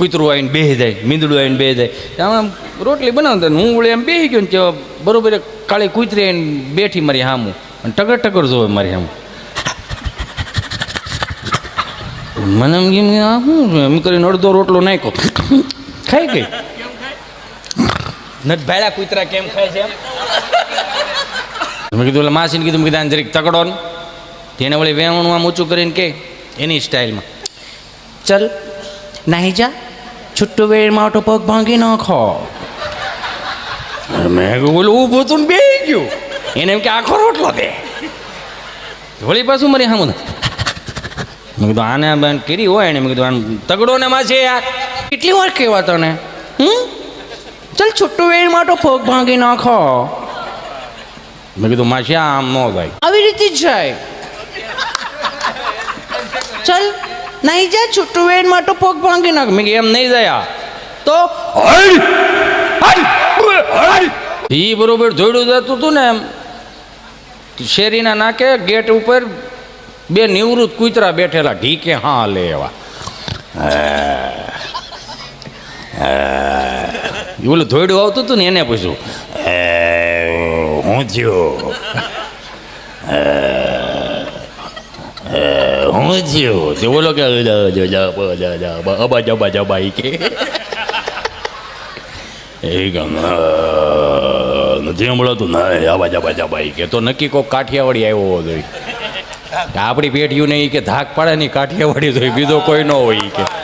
કૂતરું આવીને બેસી જાય, મીંદડું આવીને બેસી જાય. આમ રોટલી બનાવતા હું વળી એમ બેસી ગયો ને ત્યાં બરોબર કાળી કૂતરી આવીને બેઠી મારી હામું. અને ટગર ટગર જોવે મારી હામું. મને એમ કેમ શું એમ કરીને અડધો રોટલો નાખ્યો. ખાઈ ગઈ. નથી ભાડા કૂતરા કેમ ખાય છે મેં કીધું, એટલે માસીને કીધું કીધું, આને જરીક તકડો ને. તેને વળી વેવણું આમ ઊંચું કરીને કે, એની સ્ટાઇલમાં ચલ, નાહી જા. છુટ્ટો વેળમાં તો પગ ભાંગી નાખો. મેં બોલું ઊભું તું બે ગયું. એને એમ કે આખો રોટલો દે. વળી પાછું મારી સામું મેં કીધું આને બેન કરી હોય એને મેં કીધું આમ તગડો ને માં છે યાર. કેટલી વાર કહેવા તને? હમ? ચલ છુટ્ટો વેળમાં માટો પગ ભાંગી નાખો. મેં કીધું માસી આમ નો ભાઈ આવી રીતે જ જાય. ચલ. નહીં જાય છૂટું વેડ માટે પગ ભાંગી નાખ. મેં એમ નહીં જયા તો એ બરોબર જોડું જતું હતું ને એમ. શેરીના નાકે ગેટ ઉપર બે નિવૃત્ત કૂતરા બેઠેલા. ઢીકે હા લે એવા. ઓલું ધોયડું આવતું હતું ને એને પૂછ્યું "એ, હું થયું? થયું તે બોલો કે અબા જબા જબા કે એ નથી સંભળાતું ના જબા જબા ઈ કે તો નક્કી કોક કાઠિયાવાડી આવ્યો હોય આપણી પેઢીયું ને ઈ કે ધાક પાડે ની કાઠિયાવાડી જોઈ બીજો કોઈ ન હોય કે